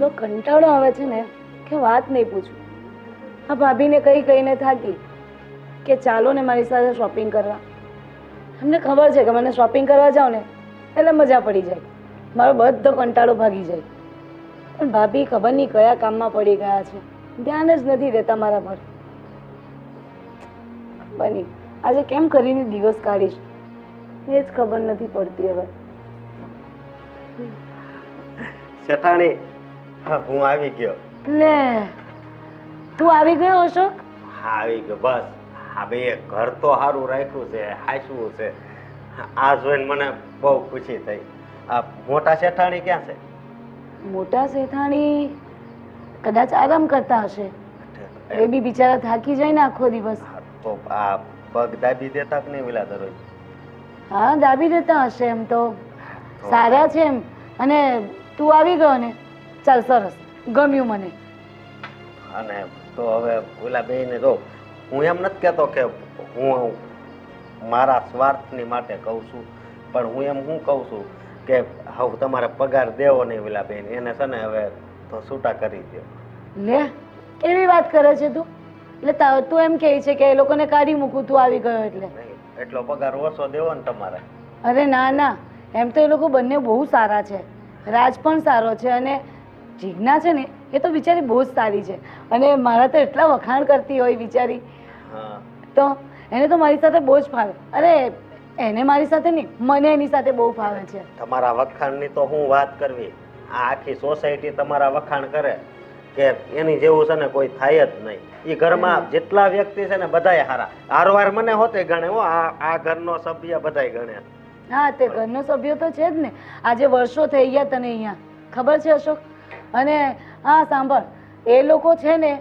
એટલો કંટાળો આવે છે ને કે વાત નહીં પૂછું. આ ભાભીને કહી કહીને થાકી કે ચાલો ને મારી સાથે શોપિંગ કરવા. અમને ખબર છે કે મને શોપિંગ કરવા જાઉં ને એટલે મજા પડી જાય. મારો બધો કંટાળો ભાગી જાય. પણ ભાભી ખબર નહીં કયા કામમાં પડી ગયા છે. ધ્યાન જ નથી દેતા મારા પર. બની, આજે કેમ કરીને દિવસ કાઢીશ? એ જ ખબર નથી પડતી હવે. શેઠાણી હા હું આવી ગયો. લે તું આવી ગયો અશોક? હા આવી ગયો બસ. હા ભાઈ ઘર તો સારું રાખ્યું છે હાચવું છે. આ જોઈને મને બહુ ખુશી થઈ. આ મોટા શેઠાણી ક્યાં છે? મોટા શેઠાણી કદાચ આરામ કરતા હશે. એ બી બિચારા થાકી જાય ને આખો દિવસ. તો આ પગ દાબી દેતા કે નહીં પેલા દરરોજ હા દાબી દેતા હશે એમ તો. સારા છે એમ. અને તું આવી ગયો ને? ચાલ સરસ. ગમ્યું મને. અને તો હવે ઓલા બેને જો હું એમ નથી કહેતો કે હું મારા સ્વાર્થની માટે કહું છું પણ હું એમ હું કહું છું કે હવે તમારે પગાર દેવો નહીં ઓલા બેન એને છે ને હવે તો છૂટા કરી દો લે કેવી વાત કરે છે તું? એટલે તા- તું એમ કહે છે કે એ લોકોને કાઢી મૂકું તું આવી ગયો એટલે. એટલો પગાર ઓછો દેવો ને તમારે. અરે ના ના એમ તો એ લોકો બંને બહુ સારા છે. રાજ પણ સારો છે અને જીજ્ઞા છે ને એ તો બિચારી બહુ જ સારી છે. અને મારા તો એટલા વખાણ કરતી હોય બિચારી. હા. તો એને તો મારી સાથે બહુ જ ફાવે. અરે એને મારી સાથે નહીં મને એની સાથે બહુ ફાવે છે. તમારા વખાણની તો હું વાત કરવી. આ આખી સોસાયટી તમારા વખાણ કરે કે એની જેવું છે ને કોઈ થાય જ નહીં. એ ઘરમાં જેટલા વ્યક્તિ છે ને બધાય હારા. હારવાર મને હોતે ગણે હો આ આ ઘરનો સભ્ય બધાય ગણે. હા તે ઘરનો સભ્યો તો છે જ ને. આજે વર્ષો થઈ ગયા તને અહીંયા. ખબર છે અશોક? અને હા સાંભળ એ લોકો છે ને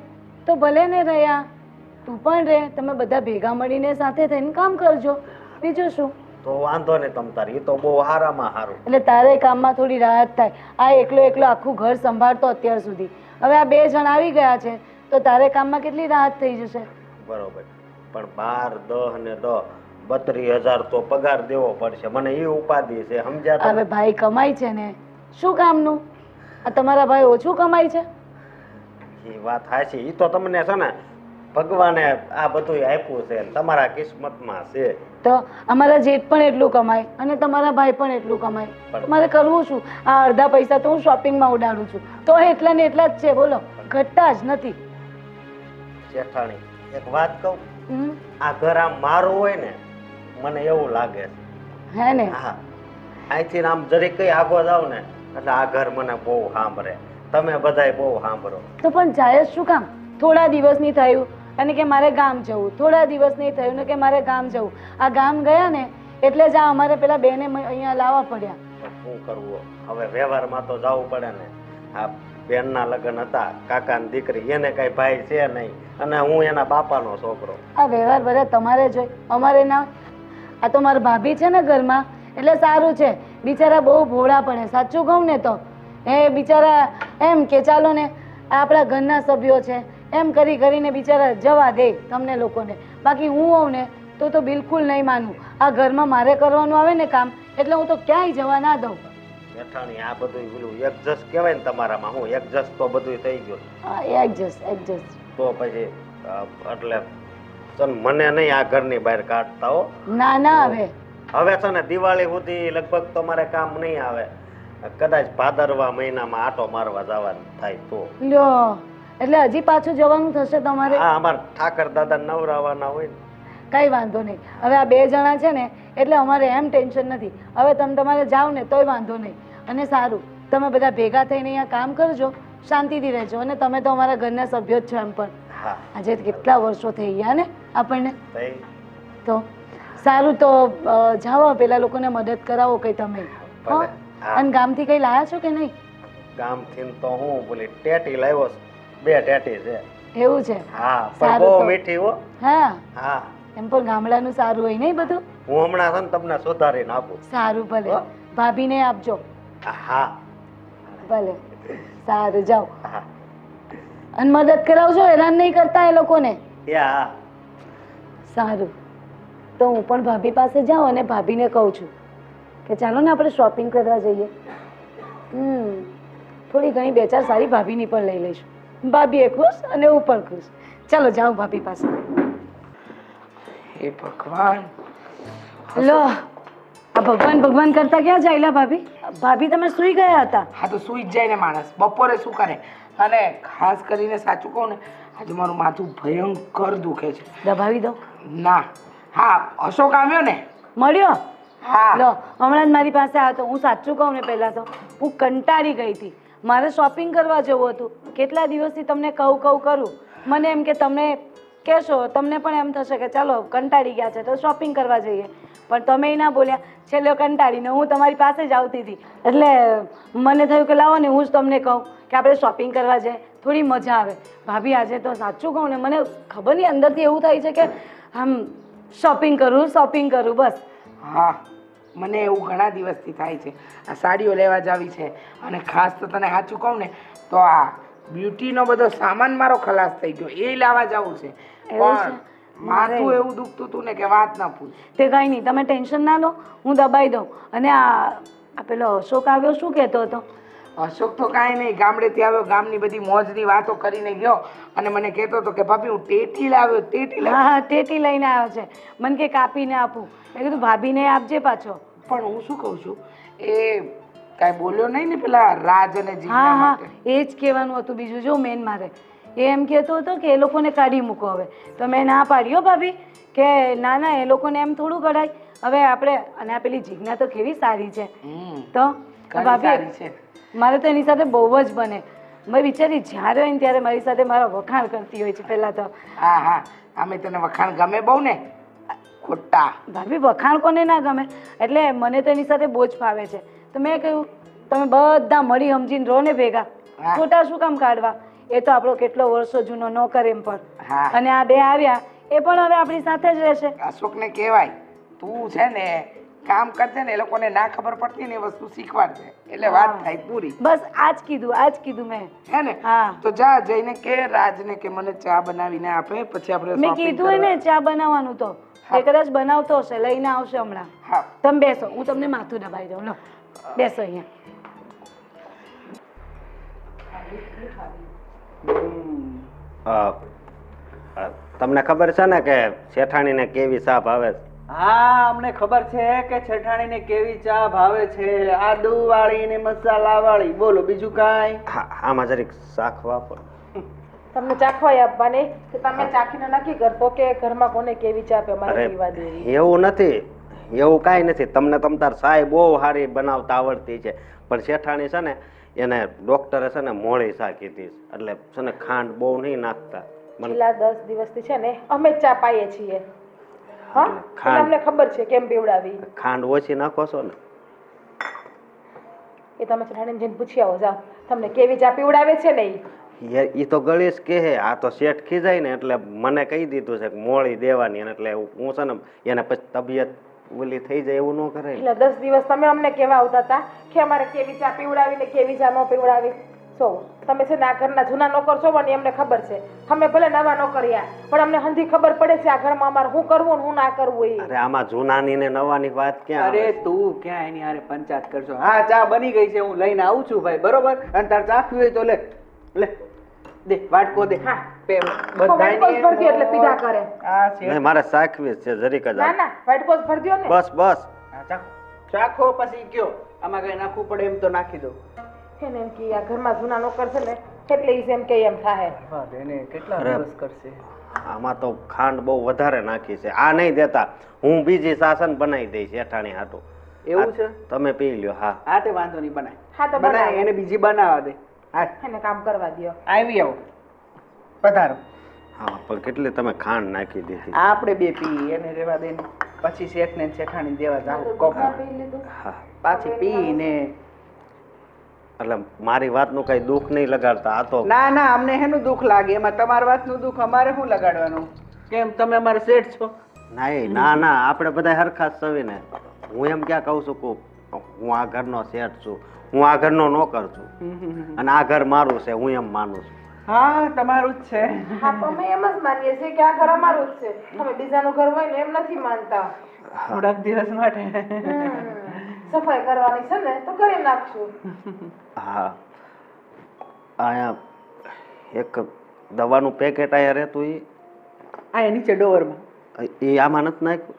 તો ભલે ને રહ્યા તું પણ રહે તમે બધા ભેગા મળીને સાથે થઈને કામ કરજો. બીજું શું? તો વાંધો નહીં તમ તારી એ તો બહુ હારામાં હારું. એટલે તારે કામમાં થોડી રાહત થાય. આ એકલો એકલો આખું ઘર સંભાળતો અત્યાર સુધી. હવે આ બે જણ આવી ગયા છે તો તારે કામમાં કેટલી રાહત થઈ જશે? બરોબર. પણ બાર દહ ને દહ બત્રીસ હજાર તો પગાર દેવો પડશે. મને એ ઉપાધિ છે સમજ્યા હવે ભાઈ કમાય છે ને શું કામનું? આ તમારા ભાઈ ઓછું કમાય છે? એ વાત સાચી એ તો તમને છે ને ભગવાને આ બધું આપ્યું છે તમારા કિસ્મતમાં છે. તો અમારા જેઠ પણ એટલું કમાય અને તમારા ભાઈ પણ એટલું કમાય. મારે કરવું શું? આ અડધા પૈસા તો હું શોપિંગમાં ઉડાડું છું. તો એટલા ને એટલા જ છે બોલો. ઘટતા જ નથી. જેઠાણી એક વાત કહું? આ ઘર આમ મારું હોય ને મને એવું લાગે છે. હે ને? હા. અહીંથી આમ જરીક કઈ આગો જાવ ને એટલે આ ઘર મને બહુ સાંભળે. તમે બધાય બહુ સાંભળો. તો પણ જાય શું કામ? થોડા દિવસ નહીં થયું અને કે મારે ગામ જવું. થોડા દિવસ નહીં થયું ને કે મારે ગામ જવું. આ ગામ ગયા ને એટલે જ આ અમારે પેલા બેને અહીંયા લાવવા પડ્યા. શું કરવું? હવે વ્યવહારમાં તો જવું પડે ને. આ બેનના લગ્ન હતા કાકાની દીકરી એને કઈ ભાઈ છે નહીં. અને હું એના બાપાનો છોકરો. આ વ્યવહાર બધા તમારે જોઈ અમારે ના આ તો મારા ભાભી છે ને ઘરમાં એટલે સારું છે. બિચારા બહુ ભોળા પડે સાચું કહું ને તો. એ બિચારા એમ કે ચાલો ને આ આપણા ઘરના સભ્યો છે એમ કરી કરીને બિચારા જવા દે તમને લોકોને. બાકી હું હોઉં ને તો તો બિલકુલ નહીં માનું. આ ઘરમાં મારે કરવાનું આવે ને કામ એટલે હું તો ક્યાંય જવા ના દઉં. જેઠાણી આ બધું પેલું એડજસ્ટ કહેવાય ને તમારામાં હું એડજસ્ટ તો બધું થઈ ગયું. એડજસ્ટ એડજસ્ટ તો પછી એટલે મને નહીં આ ઘરની બહાર કાઢતા હો. ના ના હવે. હવે છે ને દિવાળી સુધી લગભગ તો મારે કામ નહીં આવે. કદાચ ભાદરવા મહિનામાં આટો મારવા જવાનું થાય તો. લ્યો એટલે હજી પાછું જવાનું થશે તમારે? હા અમારા ઠાકર દાદા નવરાવાના હોય ને. કઈ વાંધો નહીં. હવે આ બે જણા છે ને એટલે અમારે એમ ટેન્શન નથી. હવે તમે તમારે જાઓ ને તોય વાંધો નહીં. અને સારું તમે બધા ભેગા થઈને અહીંયા કામ કરજો શાંતિથી રહેજો. અને તમે તો અમારા ઘરના સભ્યો જ છો એમ પણ. હા. આજે કેટલા વર્ષો થઈ ગયા ને આપણને? તો સારું તો જાઓ પેલા લોકોને મદદ કરાવો કઈ તમે. અને ગામથી કઈ લાયા છો કે નહીં? ગામથી તો હું બોલી ટેટી લાવ્યો બે ટેટી છે. એવું છે? હા પણ બહુ મીઠી હો. હા. હા. એમ પણ ગામડાનું સારું હોય નહીં બધું? હું હમણાં છે ને તમને સુધારીને આપું. સારું ભલે. ભાભીને આપજો. હા. ભલે. સારું જાઓ. હા. અને મદદ કરાવજો હેરાન નહીં કરતા એ લોકોને. યા. સારું. તો હું પણ ભાભી પાસે જાઉં અને ભાભીને કહું છું કે ચાલો ને આપણે શોપિંગ કરવા જઈએ. હમ થોડી ઘણી બે ચાર સારી ભાભીની પણ લઈ લઈશું. ભાભી એ ખુશ અને હું પણ ખુશ. ચાલો જાઉં ભાભી પાસે. હે ભગવાન. લો આ ભગવાન ભગવાન કરતા ક્યાં જાયલા ભાભી? ભાભી તમે સૂઈ ગયા હતા. હા તો સૂઈ જ જાય ને માણસ. બપોરે શું કરે? અને ખાસ કરીને સાચું કહું ને આજે મારું માથું ભયંકર દુખે છે. દબાવી દો. ના હા અશોક આવ્યો ને? મળ્યો? હા. લો હમણાં જ મારી પાસે આવ્યો તો હું સાચું કહું ને પહેલાં તો? હું કંટાળી ગઈ હતી. મારે શોપિંગ કરવા જવું હતું. કેટલા દિવસથી તમને કહું કહું કરું? મને એમ કે તમને કહેશો તમને પણ એમ થશે કે ચાલો કંટાળી ગયા છે તો શોપિંગ કરવા જઈએ. પણ તમે ના બોલ્યા. છેલ્લે કંટાળીને હું તમારી પાસે જ આવતી હતી. એટલે મને થયું કે લાવો ને હું જ તમને કહું કે આપણે શોપિંગ કરવા જઈએ. થોડી મજા આવે. ભાભી આજે તો સાચું કહું ને મને ખબર નહીં અંદરથી એવું થાય છે કે આમ શોપિંગ કરું શોપિંગ કરું બસ. હા મને એવું ઘણા દિવસથી થાય છે. આ સાડીઓ લેવા જાવી છે અને ખાસ તો તને સાચું કહું ને તો આ બ્યુટીનો બધો સામાન મારો ખલાસ થઈ ગયો. એ લાવવા જવું છે. પણ માથું એવું દુખતું હતું ને કે વાત ના પૂછ. તે કંઈ નહીં તમે ટેન્શન ના લો. હું દબાઈ દઉં. અને આ આ પેલો અશોક આવ્યો શું કહેતો હતો? અશોક તો કાંઈ નહીં. ગામડેથી આવ્યો ગામની બધી મોજની વાતો કરીને ગયો અને મને કહેતો હતો કે ભાભી હું ટેટી લાવ્યો ટેટી હા હા ટેટી લઈને આવ્યો છે. મને કે કાપીને આપું. મેં કીધું ભાભીને આપજે પાછો. પણ હું શું કહું છું? એ કાંઈ બોલ્યો નહીં ને પેલા રાજ અને હા હા એ જ કહેવાનું હતું બીજું જો મેન મારે. એ એમ કહેતો હતો કે એ લોકોને કાઢી મૂકો હવે. તો મેં ના પાડ્યો ભાભી કે ના ના એ લોકોને એમ થોડું કઢાય. હવે આપણે અને આ પેલી જીજ્ઞા તો કેવી સારી છે. તો ભાભી સારી છે. મારે તો એની સાથે બહુ જ બને. મેં વિચારી જ્યારે હોય ને ત્યારે મારી સાથે મારા વખાણ કરતી હોય છે પહેલાં તો. હા હા. અમે તને વખાણ ગમે બહુ ને? ખોટા. ભાભી વખાણ કોને ના ગમે? એટલે મને તો એની સાથે બહુ જ ફાવે છે. તો મેં કહ્યું તમે બધા મળી સમજીને રહો ને ભેગા. ખોટા શું કામ કાઢવા? એ તો આપણો કેટલો વર્ષો જૂનો નોકર એમ પણ. અને આ બે આવ્યા એ પણ હવે આપણી સાથે જ રહેશે. અશોકને કહેવાય તું છે ને કામ કરશે ને એ લોકોને ના ખબર પડતી ને એ વસ્તુ શીખવાડશે એટલે વાત થાય પૂરી. બસ આ જ કીધું આ જ કીધું મેં. હે ને? હા. તો જા જઈને કે રાજને કે મને ચા બનાવીને આપે પછી આપણે મેં કીધું ને ચા બનાવવાનું તો. એ કદાચ બનાવતો હશે લઈને આવશે હમણાં. હા. તમે બેસો હું તમને માથું દબાઈ દઉં લો. બેસો અહીંયા. તમને ખબર છે ને કે શેઠાણીને કેવી સાપ આવે છે? હા અમને ખબર છે કે છેઠાણીને કેવી ચા ભાવે છે. આદુ વાળી ને મસાલા વાળી. બોલો બીજું કાંઈ? હા આમાં જરીક શાખવા પણ તમને ચાખવાય આપવાની? કે તમે ચાખીને નક્કી કરતો કે ઘરમાં કોને કેવી ચા પે અમારે પીવા દેવી. એવું નથી. એવું કાંઈ નથી. તમને તમ તાર સાય બહુ સારી બનાવતા આવડતી છે. પણ શેઠાણી છે ને એને ડોક્ટરે છે ને મોળી સા કીધી એટલે છે ને ખાંડ બહુ નહીં નાખતા. છેલ્લા દસ દિવસથી છે ને અમે ચા પાઈએ છીએ. એટલે ખબર છે કેમ પીવડાવી ખાંડ ઓછી નાખો છો ને. એ તમે ચઢાણીને જઈને પૂછી આવો જાઓ. તમને કેવી ચા પીવડાવે છે ને એ તો ગળીશ કે હે આ તો શેઠ ખીજાય ને એટલે મને કહી દીધું છે કે મોળી દેવાની એટલે હું છે ને એને પછી તબિયત ઓલી થઈ જાય એવું ન કરે એટલે દસ દિવસ તમે અમને કેવા આવતા હતા કે અમારે કેવી ચા પીવડાવી ને કેવી ચા ન પીવડાવી? સો તમે છે ને આ ઘરના જૂના નોકર છો ને એમને ખબર છે. અમે ભલે નવા નોકરિયા પણ અમને હંધી ખબર પડે છે આ ઘરમાં અમારે શું કરવું ને શું ના કરવું એ. અરે આમાં જૂનાની ને નવાની વાત ક્યાં અરે તું ક્યાં એની હારે પંચાયત કરશો? હા ચા બની ગઈ છે હું લઈને આવું છું ભાઈ બરોબર? અને તાર ચાખ્યું હોય તો લે લે દે વાટકો દે. હા. પે- વ્હાઈટ કોસ ભરતી એટલે પીધા કરે. આ છે. મારે સાખવી છે જરીક જ ના ના વ્હાઈટ કોસ ને. બસ બસ. ચાખો. ચાખો પછી કયો. આમાં કઈ નાખવું પડે એમ તો નાખી દો. એને એમ કે આ ઘરમાં જૂના નોકર છે ને એટલે ઈ એમ કે એમ થાય એને કેટલા દિવસ કરશે? આમાં તો ખાંડ બહુ વધારે નાખી છે. આ નહીં દેતા. હું બીજી સાસન બનાવી દઈશ શેઠાણી હાટું. એવું છે? તમે પી લ્યો હા. હા તે વાંધો નહીં બનાય. હા તો બનાય એને બીજી બનાવવા દે. હા. એને કામ કરવા દ્યો. આવી આવો. પધારો. હા પણ કેટલી તમે ખાંડ નાખી દીધી. આપણે બે પી એને રેવા દે પછી શેઠ ને શેઠાણી દેવા જાવ કોપ. હા. પાછી પી ને એટલે મારી વાતનું કઈ દુઃખ નહીં લગાડતા આ તો ના ના અમને હેનું દુઃખ લાગે એમાં તમારી વાતનું દુઃખ અમારે શું લગાડવાનું? કેમ તમે અમારે શેઠ છો? નહીં ના ના આપણે બધા હરખા સવીને. હું એમ ક્યાં કહું છું કે હું આ ઘરનો શેઠ છું હું આ ઘરનો નોકર છું. અને આ ઘર મારું છે હું એમ માનું છું. હા તમારું જ છે. હા અમે એમ જ માનીએ છીએ કે આ ઘર અમારું જ છે. અમે બીજાનું ઘર હોય ને એમ નથી માનતા. થોડાક દિવસ માટે. સફાઈ કરવાની છે ને તો કરી નાખશું. હા. અહીંયા એક દવાનું પેકેટ અહીંયા રહેતું એ આ એ નીચે ડોવરમાં. એ આમાં નથી નાખ્યું?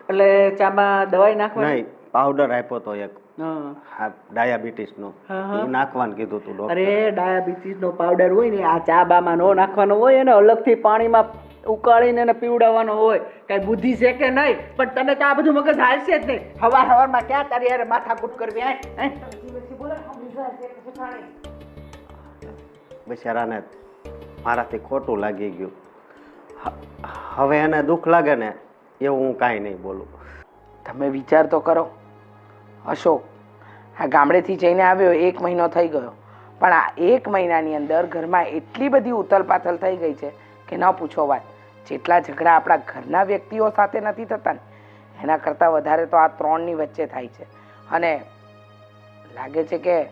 એટલે ચામાં દવાઈ નાખવાની? નહીં પાવડર આપ્યો તો એક. હા. ડાયાબિટીસ હા. નાખવાનું કીધું તું ડોક્ટર અરે ડાયાબિટીસ નો પાવડર હોય ને આ ચા બામાં નો નાખવાનો હોય અને અલગથી પાણીમાં ઉકાળીને એને પીવડાવવાનો હોય. કઈ બુદ્ધિ છે કે નહીં? પણ તને તો આ બધું મગજ હાલશે જ નહીં. હવાર હવારમાં ક્યાં તારી યાર માથાકૂટ કરવી હે? બિચારાને મારાથી ખોટું લાગી ગયું. હવે એને દુઃખ લાગે ને એવું હું કાંઈ નહીં બોલું. તમે વિચાર તો કરો. અશોક આ ગામડેથી જઈને આવ્યો એક મહિનો થઈ ગયો. પણ આ એક મહિનાની અંદર ઘરમાં એટલી બધી ઉથલપાથલ થઈ ગઈ છે કે ન પૂછો વાત. જેટલા ઝઘડા આપણા ઘરના વ્યક્તિઓ સાથે નથી થતા ને, એના કરતાં વધારે તો આ ત્રણની વચ્ચે થાય છે. અને લાગે છે કે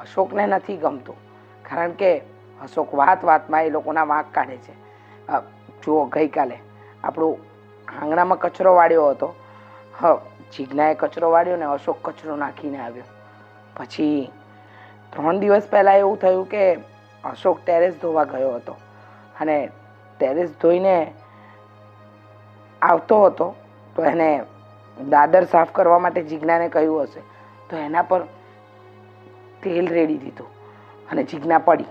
અશોકને નથી ગમતું, કારણ કે અશોક વાત વાતમાં એ લોકોના વાંક કાઢે છે. જુઓ, ગઈકાલે આપણું આંગણામાં કચરો વાળ્યો હતો. હ, જીજ્ઞાએ કચરો વાળ્યો ને અશોક કચરો નાખીને આવ્યો. પછી ત્રણ દિવસ પહેલાં એવું થયું કે અશોક ટેરેસ ધોવા ગયો હતો. અને ટેરેસ ધોઈને આવતો હતો, તો એને દાદર સાફ કરવા માટે જીજ્ઞાને કહ્યું હશે. તો એના પર તેલ રેડી દીધું અને જીજ્ઞા પડી.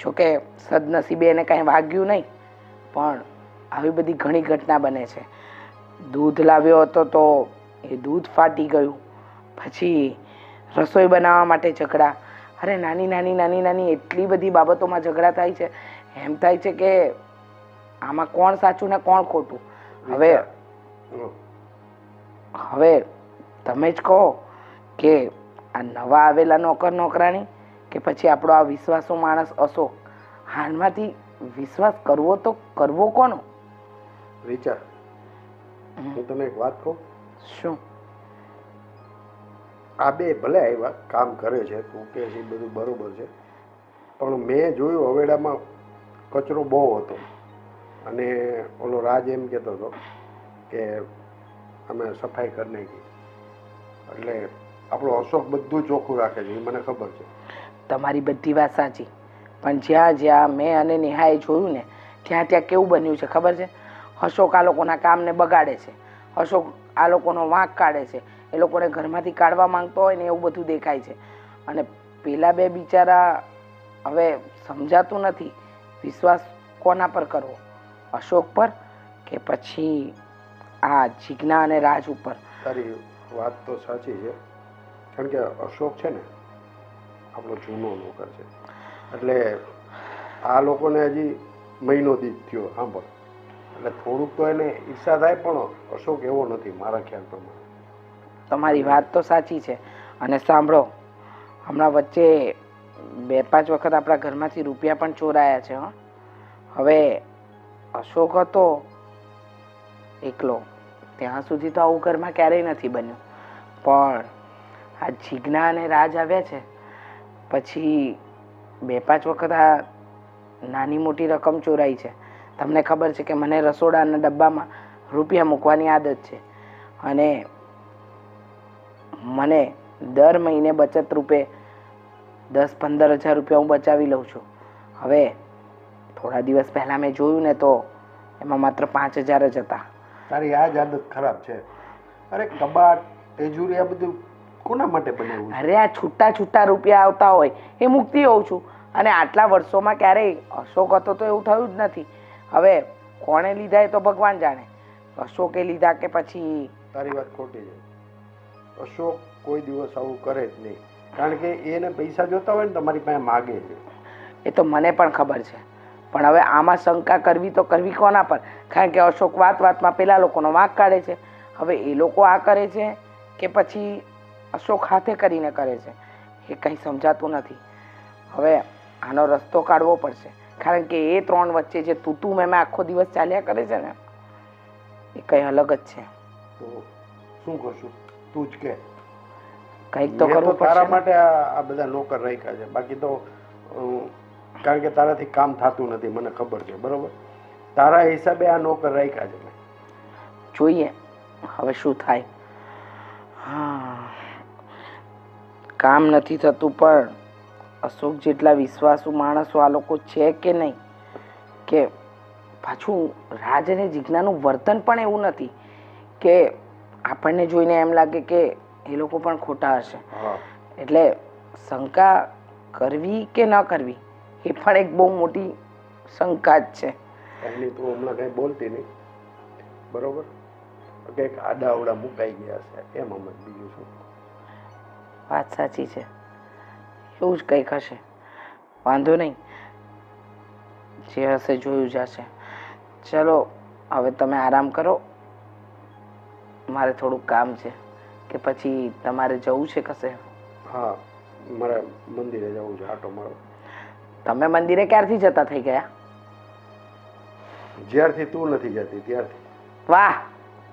જોકે સદનસીબે એને કાંઈ વાગ્યું નહીં, પણ આવી બધી ઘણી ઘટના બને છે. દૂધ લાવ્યો હતો તો એ દૂધ ફાટી ગયું. પછી રસોઈ બનાવવા માટે ઝઘડા. અરે નાની નાની નાની નાની, એટલી બધી બાબતોમાં ઝઘડા થાય છે. એમ થાય છે કે આમાં કોણ સાચું ને કોણ ખોટું? હવે હવે તમે જ કહો કે આ નવા આવેલા નોકર નોકરાણી કે પછી આપણો આ વિશ્વાસુ માણસ અશોક હાલમાંથી વિશ્વાસ કરવો તો કરવો કોનો? વિચાર. હું તને એક વાત કહું? શું? આ બે ભલે આવ્યા કામ કરે છે તું કે છે બધું બરોબર છે. પણ મેં જોયું હવેડામાં કચરો બહુ હતો. અને ઓલો રાજ એમ કહેતો હતો કે અમે સફાઈ કરી નાખી. એટલે આપણો અશોક બધું ચોખ્ખું રાખે છે, એ મને ખબર છે. તમારી બધી વાત સાચી. પણ જ્યાં જ્યાં મેં અને નેહાએ જોયું ને, ત્યાં ત્યાં કેવું બન્યું છે ખબર છે? અશોક આ લોકોના કામને બગાડે છે. અશોક આ લોકોનો વાંક કાઢે છે. એ લોકોને ઘરમાંથી કાઢવા માંગતો હોય ને એવું બધું દેખાય છે. અને પેલા બે બિચારા હવે સમજાતું નથી. વિશ્વાસ કોના પર કરવો? અશોક પર કે પછી આ જિજ્ઞા અને રાજ ઉપર? તારી વાત તો સાચી છે. કારણ કે અશોક છે ને આપણો જૂનો નોકર છે. એટલે આ લોકોને હજી મહિનો દીધ થયો સાંભળ. એટલે થોડુંક તો એને ઈચ્છા થાય પણ અશોક એવો નથી મારા ખ્યાલ પ્રમાણે. તમારી વાત તો સાચી છે. અને સાંભળો હમણાં વચ્ચે બે પાંચ વખત આપણા ઘરમાંથી રૂપિયા પણ ચોરાયા છે હં. હવે અશોક હતો. એકલો. ત્યાં સુધી તો આવું ઘરમાં ક્યારેય નથી બન્યું. પણ આ જીજ્ઞા અને રાજ આવ્યા છે. પછી બે પાંચ વખત આ નાની મોટી રકમ ચોરાઈ છે. તમને ખબર છે કે મને રસોડાના ડબ્બામાં રૂપિયા મૂકવાની આદત છે. અને મને દર મહિને બચત રૂપે દસ પંદર હજાર રૂપિયા હું બચાવી લઉં છું. હવે થોડા દિવસ પહેલાં મેં જોયું ને તો એમાં માત્ર પાંચ હજાર જ હતા. તારી આ જ આદત ખરાબ છે. અરે કબાટ તેજુરી આ બધું કોના માટે બનાવ્યું અરે આ છૂટા છૂટા રૂપિયા આવતા હોય એ મૂકતી હોઉં છું. અને આટલા વર્ષોમાં ક્યારેય અશોક હતો તો એવું થયું જ નથી. હવે કોણે લીધા એ તો ભગવાન જાણે. અશોકે લીધા કે પછી તારી વાત ખોટી છે. અશોક કોઈ દિવસ આવું કરે જ નહીં. કારણ કે એને પૈસા જોતા હોય ને તમારી પાસે માગે છે. એ તો મને પણ ખબર છે. પણ હવે આમાં શંકા કરવી તો કરવી કોના પર? કારણ કે અશોક વાત વાતમાં પેલા લોકોનો વાંક કાઢે છે. હવે એ લોકો આ કરે છે કે પછી અશોક હાથે કરીને કરે છે? એ કંઈ સમજાતું નથી. હવે આનો રસ્તો કાઢવો પડશે. કારણ કે એ ત્રણ વચ્ચે જે તૂતું મેં આખો દિવસ ચાલ્યા કરે છે ને એ કંઈ અલગ જ છે. તો શું કરશું? તું જ કે. કંઈક તો કરવું તારા માટે આ બધા નોકર રાખ્યા છે. બાકી તો કારણ કે તારાથી કામ થતું નથી મને ખબર છે બરોબર? તારા હિસાબે આ નોકર રાખ્યા છે મેં જોઈએ હવે શું થાય? હા કામ નથી થતું પણ અશોક જેટલા વિશ્વાસુ માણસો આ લોકો છે કે નહીં? કે પાછું રાજ અને જીજ્ઞાનું વર્તન પણ એવું નથી કે આપણને જોઈને એમ લાગે કે એ લોકો પણ ખોટા હશે. એટલે શંકા કરવી કે ન કરવી? એ પણ એક બહુ મોટી શંકા જ છે. એમની તું હમણાં કંઈ બોલતી નહીં. બરોબર? કંઈક આડા અવડા મુકાઈ ગયા છે. એમ અમે બીજું શું? વાત સાચી છે. એવું જ કંઈક હશે. વાંધો નહીં. જે હશે જોયું જશે. ચલો હવે તમે આરામ કરો. મારે થોડુંક કામ છે કે પછી તમારે જવું છે કશે? હા મારે મંદિરે જવું છે આટો મારો. તમે મંદિરે ક્યારથી જતા થઈ ગયા? જ્યારથી તું નથી જતી ત્યારથી. વાહ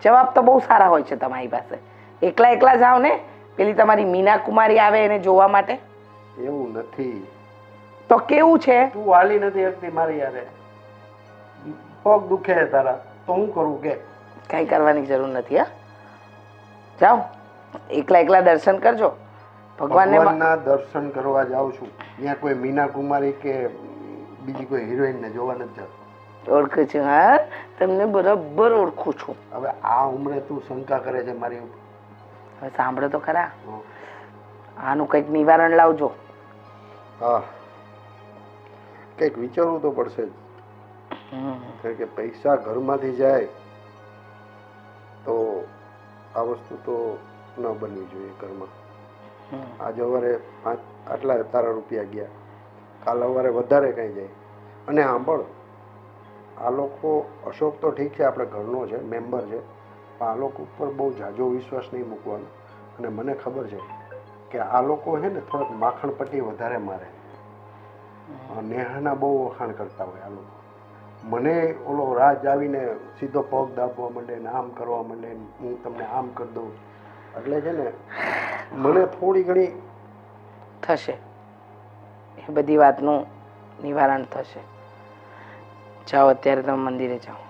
જવાબ તો બહુ સારા હોય છે તમારી પાસે. એકલા એકલા જાઓ ને પેલી તમારી મીના કુમારી આવે એને જોવા માટે. એવું નથી. તો કેવું છે? તું હાલી નથી શકતી મારી યારે પગ દુખે છે તારા. તો હું કરું કે? કંઈ કરવાની જરૂર નથી હા? જાઓ એકલા એકલા દર્શન કરજો. ભગવાનને દર્શન કરવા જાઉં છું. ત્યાં કોઈ મીના કુમારી કે બીજી કોઈ હિરોઈનને જોવા નથી જતો. ઓળખું છું હા? તમને બરાબર ઓળખું છું. હવે આ ઉંમરે તું શંકા કરે છે મારી હવે સાંભળો તો ખરા. આનું કંઈક નિવારણ લાવજો. હા. કંઈક વિચારવું તો પડશે કારણ કે પૈસા ઘરમાંથી જાય તો આ વસ્તુ તો ન બનવી જોઈએ ઘરમાં. આજે સવારે પાંચ આટલા તારા રૂપિયા ગયા. કાલ સવારે વધારે કંઈ જાય. અને સાંભળ આ લોકો અશોક તો ઠીક છે આપણે ઘરનો છે મેમ્બર છે પણ આ લોકો ઉપર બહુ જાજો વિશ્વાસ નહીં મૂકવાનો. અને મને ખબર છે કે આ લોકો છે ને થોડાક માખણ પટ્ટી વધારે મારે. નેહાના બહુ વખાણ કરતા હોય આ લોકો. મને ઓલો રાજ આવીને સીધો પગ દાબવા માંડે ને આમ કરવા માંડે હું તમને આમ કરી દઉં. એટલે છે ને મને થોડી ઘણી થશે. એ બધી વાતનું નિવારણ થશે. જાઓ અત્યારે તમે મંદિરે જાઓ.